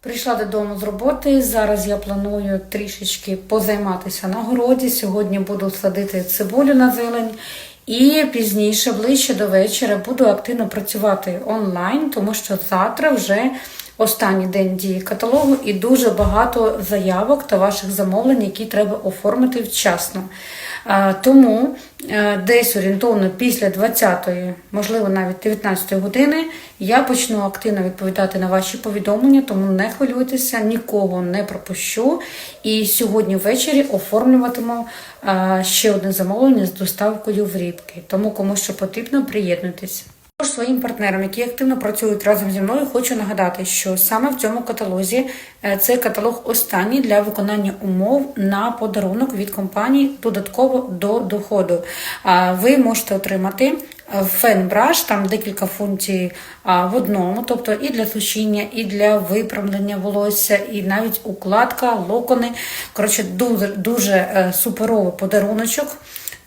Прийшла додому з роботи. Зараз я планую трішечки позайматися на городі. Сьогодні буду садити цибулю на зелень. І пізніше, ближче до вечора, буду активно працювати онлайн, тому що завтра вже останній день дії каталогу і дуже багато заявок та ваших замовлень, які треба оформити вчасно. А, Тому е, десь орієнтовно після 20-ї, можливо навіть 19-ї години, я почну активно відповідати на ваші повідомлення, тому не хвилюйтеся, нікого не пропущу. І сьогодні ввечері оформлюватиму е, ще одне замовлення з доставкою в Рібки. Тому кому що потрібно, приєднуйтесь. Також своїм партнерам, які активно працюють разом зі мною, хочу нагадати, що саме в цьому каталозі е, це каталог останній для виконання умов на подарунок від компанії додатково до доходу. Ви можете отримати е, фен-браш, там декілька функцій в одному, тобто і для сушіння, і для виправлення волосся, і навіть укладка, локони. Коротше, дуже, дуже е, суперовий подаруночок.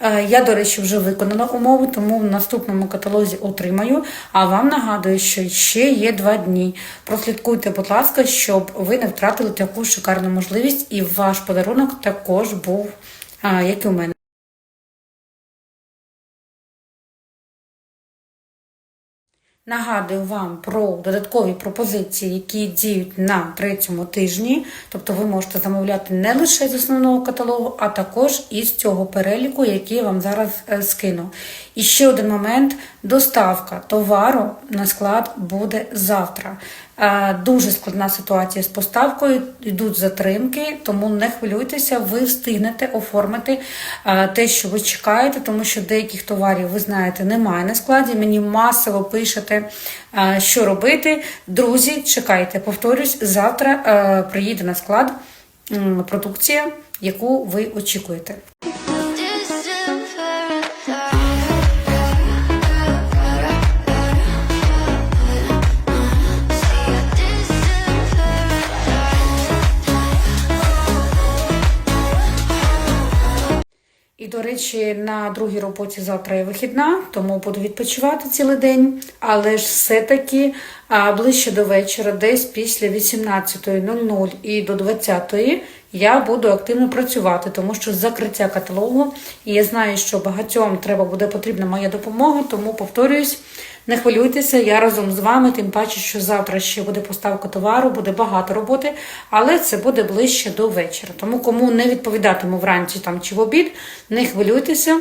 Е, Я, до речі, вже виконала умову, тому в наступному каталозі отримаю. А вам нагадую, що ще є два дні. Прослідкуйте, будь ласка, щоб ви не втратили таку шикарну можливість, і ваш подарунок також був, як і у мене. Нагадую вам про додаткові пропозиції, які діють на третьому тижні. Тобто ви можете замовляти не лише з основного каталогу, а також із цього переліку, який я вам зараз е, скину. І ще один момент: доставка товару на склад буде завтра. Е, Дуже складна ситуація з поставкою, йдуть затримки, тому не хвилюйтеся, ви встигнете оформити е, те, що ви чекаєте, тому що деяких товарів, ви знаєте, немає на складі. Мені масово пишете, е, що робити. Друзі, чекайте, повторюсь, завтра приїде на склад продукція, яку ви очікуєте. До речі, на другій роботі завтра є вихідна, тому буду відпочивати цілий день. Але ж все-таки ближче до вечора, десь після 18.00 і до 20.00 я буду активно працювати, тому що закриття каталогу, і я знаю, що багатьом треба буде потрібна моя допомога, тому повторююсь, не хвилюйтеся, я разом з вами, тим паче, що завтра ще буде поставка товару, буде багато роботи, але це буде ближче до вечора. Тому кому не відповідатиму вранці там чи в обід, не хвилюйтеся.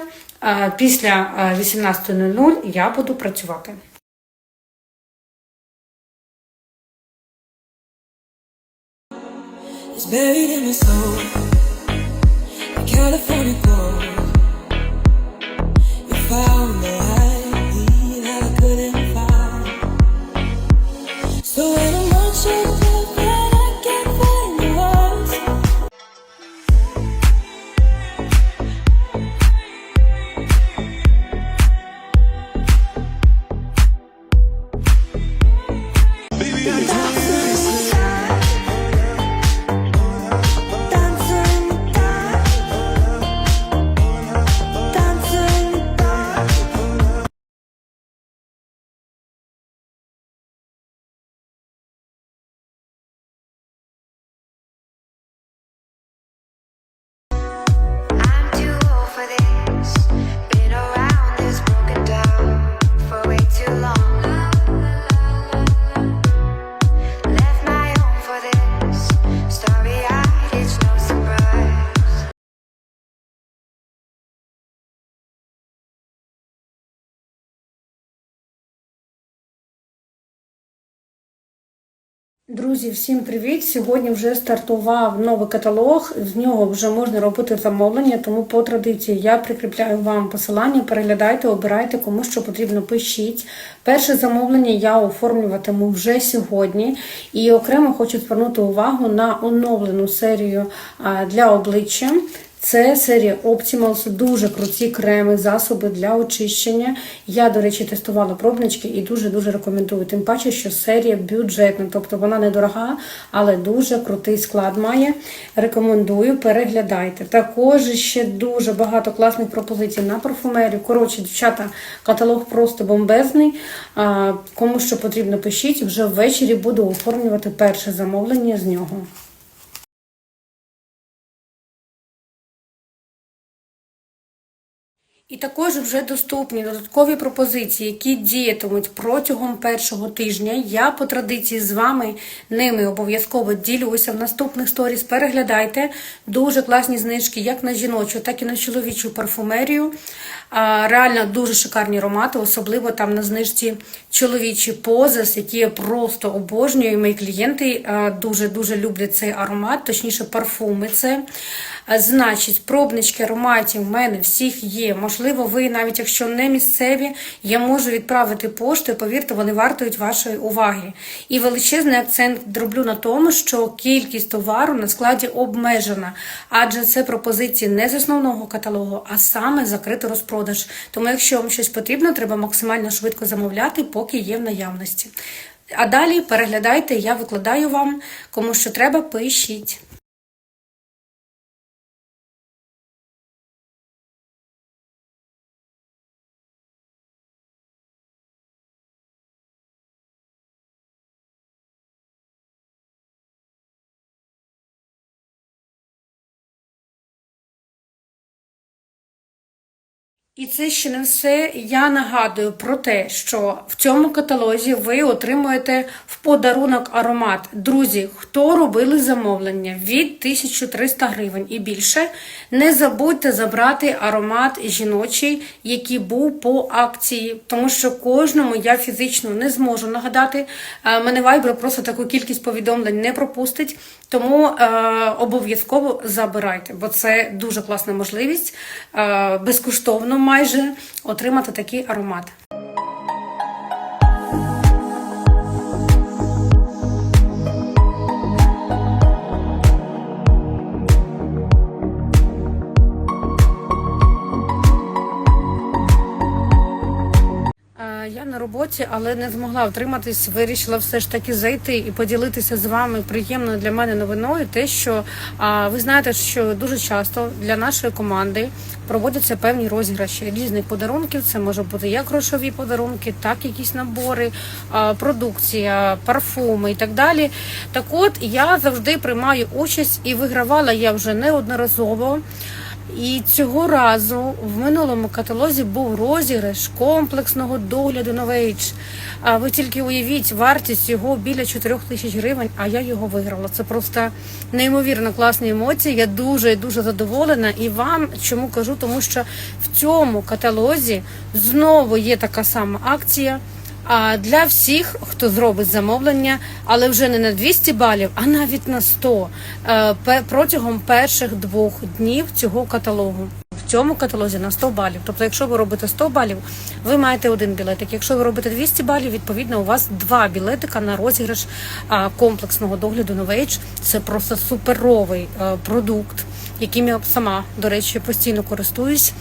Після е, 18.00 я буду працювати. Buried in my soul. California. You found the light that I couldn't find. So when I'm I can't find words. I'm Друзі, всім привіт! Сьогодні вже стартував новий каталог. З нього вже можна робити замовлення, тому по традиції я прикріпляю вам посилання. Переглядайте, обирайте, кому що потрібно, пишіть. Перше замовлення я оформлюватиму вже сьогодні. І окремо хочу звернути увагу на оновлену серію для обличчя. Це серія Optimals, дуже круті креми, засоби для очищення. Я, до речі, тестувала пробнички і дуже-дуже рекомендую. Тим паче, що серія бюджетна, тобто вона недорога, але дуже крутий склад має. Рекомендую, переглядайте. Також ще дуже багато класних пропозицій на парфумерію. Коротше, дівчата, каталог просто бомбезний. Кому що потрібно, пишіть. Вже ввечері буду оформлювати перше замовлення з нього. І також вже доступні додаткові пропозиції, які діятимуть протягом першого тижня. Я по традиції з вами ними обов'язково ділюся в наступних сторіс. Переглядайте дуже класні знижки як на жіночу, так і на чоловічу парфумерію. Реально дуже шикарні аромати, особливо там на знижці чоловічі позис, які я просто обожнюю. Мої клієнти дуже дуже люблять цей аромат, точніше парфуми. Це значить, пробнички ароматів в мене всіх є. Можливо, ви навіть якщо не місцеві, я можу відправити поштою. Повірте, вони вартують вашої уваги. І величезний акцент роблю на тому, що кількість товару на складі обмежена, адже це пропозиції не з основного каталогу, а саме закритий розпродаж. Тому, якщо вам щось потрібно, треба максимально швидко замовляти, поки є в наявності. А далі переглядайте, я викладаю вам, кому що треба, пишіть. І це ще не все. Я нагадую про те, що в цьому каталозі ви отримуєте в подарунок аромат. Друзі, хто робили замовлення від 1300 гривень і більше, не забудьте забрати аромат жіночий, який був по акції, тому що кожному я фізично не зможу нагадати. Е, Мене Viber просто таку кількість повідомлень не пропустить. Тому е, обов'язково забирайте, бо це дуже класна можливість е, безкоштовно майже отримати такий аромат. Роботі, але не змогла втриматись. Вирішила все ж таки зайти і поділитися з вами приємною для мене новиною. Те, що а, ви знаєте, що дуже часто для нашої команди проводяться певні розіграші різних подарунків. Це може бути як грошові подарунки, так якісь набори, а, продукція, парфуми і так далі. Так от я завжди приймаю участь і вигравала я вже неодноразово. І цього разу в минулому каталозі був розіграш комплексного догляду Novage. А ви тільки уявіть, вартість його біля 4 тисяч гривень, а я його виграла. Це просто неймовірно класні емоції. Я дуже дуже задоволена. І вам чому кажу, тому що в цьому каталозі знову є така сама акція. Для всіх, хто зробить замовлення, але вже не на 200 балів, а навіть на 100 е, протягом перших двох днів цього каталогу. В цьому каталозі на 100 балів. Тобто, якщо ви робите 100 балів, ви маєте один білетик. Якщо ви робите 200 балів, відповідно у вас два білетика на розіграш комплексного догляду Novage. Це просто суперовий е, продукт, яким я сама, до речі, постійно користуюсь.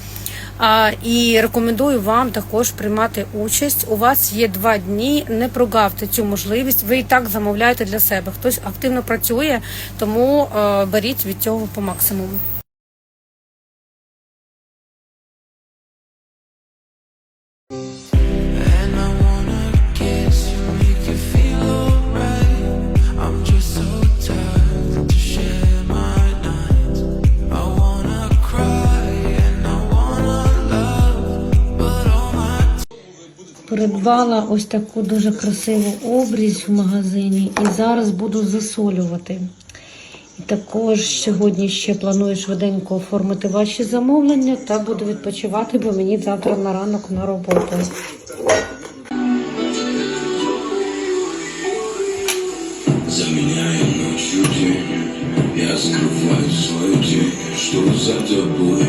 І рекомендую вам також приймати участь. У вас є два дні. Не прогавте цю можливість. Ви і так замовляєте для себе. Хтось активно працює, тому е, беріть від цього по максимуму. Придбала ось таку дуже красиву обрізь в магазині і зараз буду засолювати. І також сьогодні ще планую швиденько оформити ваші замовлення та буду відпочивати, бо мені завтра на ранок на роботу. Заменяя ночью день Я скрываю свою тень Что за тобой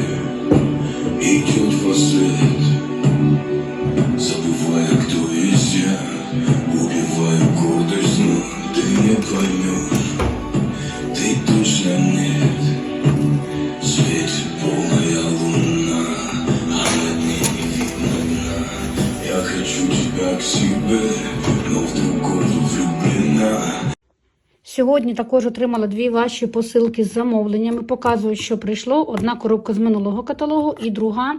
Идет вслед Сьогодні також отримала дві ваші посилки з замовленнями. Показую, що прийшло. Одна коробка з минулого каталогу і друга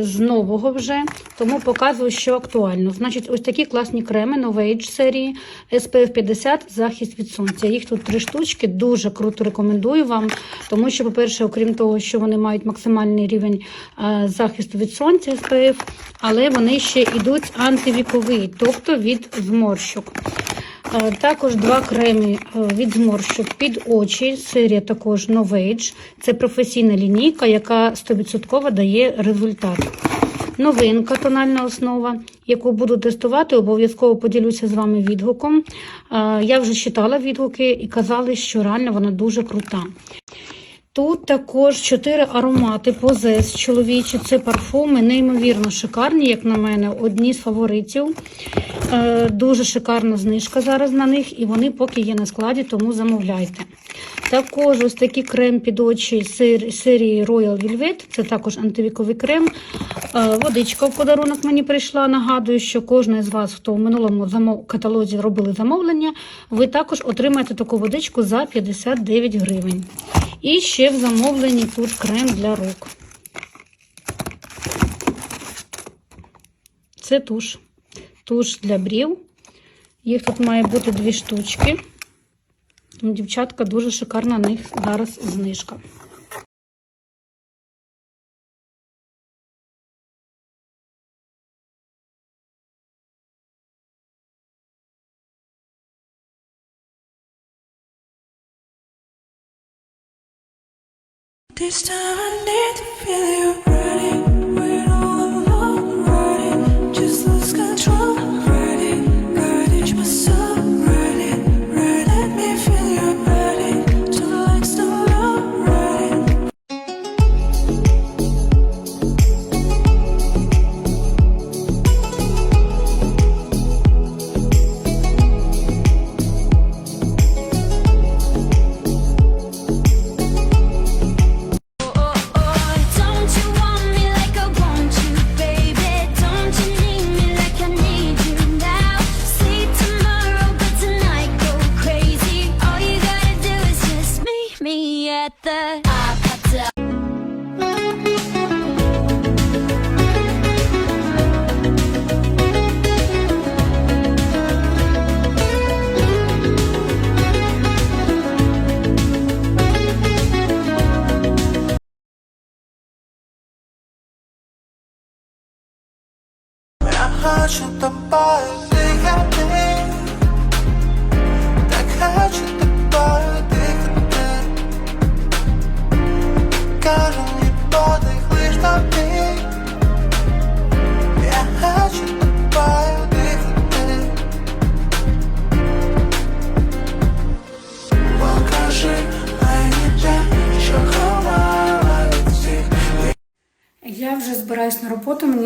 з нового вже. Тому показую, що актуально. Значить, ось такі класні креми Novage серії SPF 50 захист від сонця. Їх тут три штучки. Дуже круто рекомендую вам, тому що, по-перше, окрім того, що вони мають максимальний рівень захисту від сонця SPF, але вони ще йдуть антивіковий, тобто від зморщок. Е, Також два креми е, від зморщок під очі. Серія також Novage. Це професійна лінійка, яка 100% дає результат. Новинка тональна основа, яку буду тестувати, обов'язково поділюся з вами відгуком. Е, Я вже читала відгуки і казали, що реально вона дуже крута. Тут також чотири аромати позес чоловічі. Це парфуми, неймовірно шикарні, як на мене, одні з фаворитів. Е, дуже шикарна знижка зараз на них, і вони поки є на складі, тому замовляйте. Також ось такий крем під очі сер- серії Royal Velvet, це також антивіковий крем. Е, Водичка в подарунок мені прийшла. Нагадую, що кожен з вас, хто в минулому замов... каталозі робили замовлення, ви також отримаєте таку водичку за 59 гривень. І ще в замовленні тут крем для рук. Це туш. Туш для брів. Їх тут має бути дві штучки. Дівчатка, дуже шикарна на них зараз знижка. This time I need to feel you ready.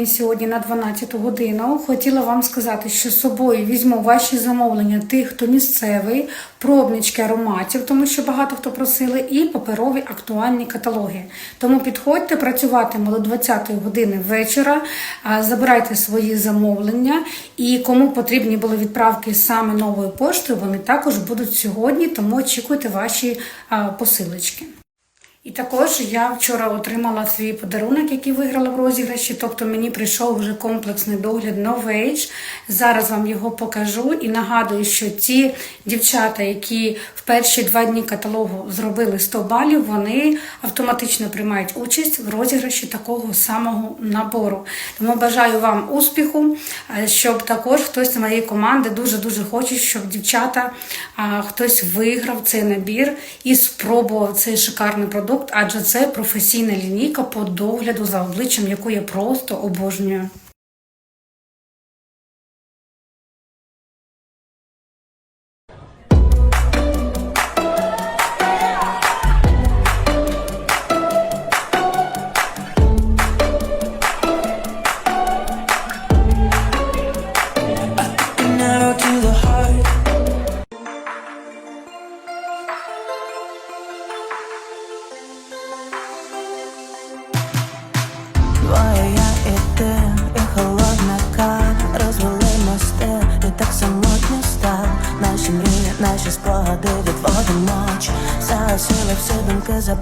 Мені сьогодні на 12 годину. Хотіла вам сказати, що з собою візьму ваші замовлення тих, хто місцевий, пробнички ароматів, тому що багато хто просили, і паперові актуальні каталоги. Тому підходьте, працюватиму до 20 години вечора. Забирайте свої замовлення. І кому потрібні були відправки саме новою поштою, вони також будуть сьогодні, тому очікуйте ваші посилочки. І також я вчора отримала свій подарунок, який виграла в розіграші. Тобто мені прийшов вже комплексний догляд Novage. Зараз вам його покажу і нагадую, що ті дівчата, які в перші два дні каталогу зробили 100 балів, вони автоматично приймають участь в розіграші такого самого набору. Тому бажаю вам успіху, щоб також хтось з моєї команди дуже дуже хоче, щоб дівчата хтось виграв цей набір і спробував цей шикарний продукт, адже це професійна лінійка по догляду за обличчям, яку я просто обожнюю.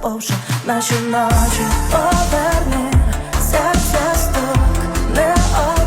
Думки, наші ночі Поверни серце стук, не один,